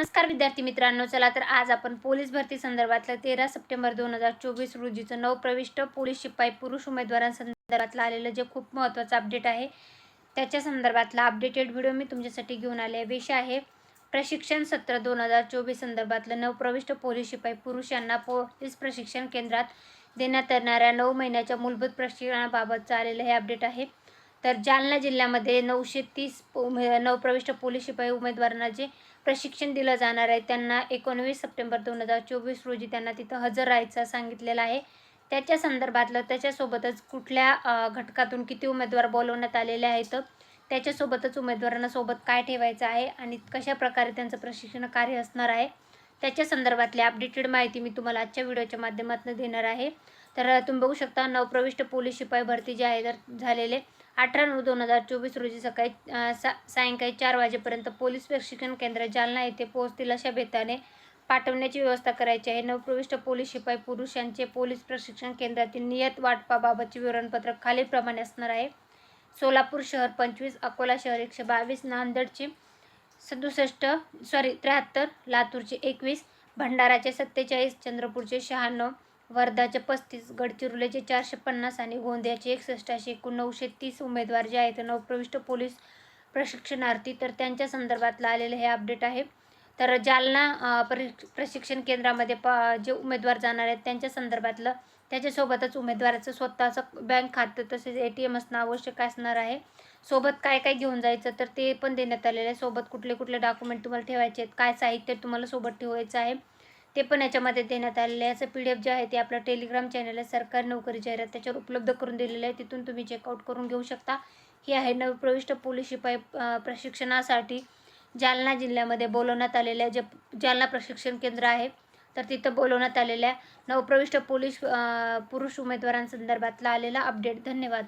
नमस्कार विद्यार्थी मित्रांनो चला तर आज आपण पोलीस भरती संदर्भातलं तेरा सप्टेंबर दोन हजार चोवीस रोजीचं नवप्रविष्ट पोलीस शिपाई पुरुष उमेदवारांसंदर्भातलं आलेलं जे खूप महत्त्वाचं अपडेट आहे त्याच्या संदर्भातला अपडेटेड व्हिडिओ मी तुमच्यासाठी घेऊन आले विषय आहे. प्रशिक्षण सत्र दोन हजार चोवीस संदर्भातलं नवप्रविष्ट पोलीस शिपाई पुरुष यांना पोलीस प्रशिक्षण केंद्रात देण्यात येणाऱ्या नऊ महिन्याच्या मूलभूत प्रशिक्षणाबाबतचं आलेलं हे अपडेट आहे. तर जालना जिल्ह्यामध्ये नऊशे तीस म्हणजे नवप्रविष्ट पोलीस शिपाई उमेदवारांना जे प्रशिक्षण दिलं जाणार आहे त्यांना एकोणवीस सप्टेंबर दोन हजार चोवीस रोजी त्यांना तिथं हजर राहायचं सांगितलेलं आहे. त्याच्या संदर्भातलं त्याच्यासोबतच कुठल्या घटकातून किती उमेदवार बोलवण्यात आलेले आहेत त्याच्यासोबतच उमेदवारांना सोबत काय ठेवायचं आहे आणि कशा प्रकारे त्यांचं प्रशिक्षण कार्य असणार आहे त्याच्या संदर्भातली अपडेटेड माहिती मी तुम्हाला आजच्या व्हिडिओच्या माध्यमातून देणार आहे. तर तुम्ही बघू शकता नवप्रविष्ट पोलीस शिपाई भरती जे आहे तर झालेले अठरा नऊ दोन हजार चोवीस रोजी सकाळी सा सायंकाळी चार वाजेपर्यंत पोलीस प्रशिक्षण केंद्र जालना येथे पोहोचतील अशा बेताने पाठवण्याची व्यवस्था करायची आहे. नवप्रविष्ट पोलीस शिपाई पुरुष यांचे पोलीस प्रशिक्षण केंद्रातील नियत वाटपाबाबतचे विवरणपत्र खालीलप्रमाणे असणार आहे. सोलापूर शहर पंचवीस अकोला शहर एकशे बावीस नांदेडचे सदुसष्ट सॉरी त्र्याहत्तर लातूरचे एकवीस भंडाराचे सत्तेचाळीस चंद्रपूरचे शहाण्णव वर्धाचे पस्तीस गडचिरोलीचे चारशे पन्नास आणि गोंदियाचे एकसष्ट असे एकूण नऊशे तीस उमेदवार जे आहेत नवप्रविष्ट पोलीस प्रशिक्षणार्थी. तर त्यांच्या संदर्भातलं आलेलं हे अपडेट आहे. तर जालना प्र प्रशिक्षण केंद्रामध्ये प जे उमेदवार जाणार आहेत त्यांच्या संदर्भातलं त्याच्यासोबतच उमेदवाराचं स्वतःचं बँक खातं तसेच ए टी एम असणं आवश्यक असणार आहे. सोबत काय काय घेऊन जायचं तर ते पण देण्यात आलेलं आहे. सोबत कुठले कुठले डॉक्युमेंट तुम्हाला ठेवायचे आहेत काय साहित्य तुम्हाला सोबत ठेवायचं आहे ते पण याच्यामध्ये देण्यात आलेलं आहे. असं पी डी एफ जे आहे ते आपलं टेलिग्राम चॅनल आहे सरकारी नोकरी जाहिरात त्याच्यावर उपलब्ध करून दिलेलं आहे. तिथून तुम्ही चेकआउट करून घेऊ शकता. ही आहे नवप्रविष्ट पोलीस शिपाई प्रशिक्षणासाठी जालना जिल्ह्यामध्ये बोलवण्यात आलेलं आहे. जे जालना प्रशिक्षण केंद्र आहे तर तिथं बोलवण्यात आलेल्या नवप्रविष्ट पोलीस पुरुष उमेदवारांसंदर्भातला आलेला अपडेट धन्यवाद.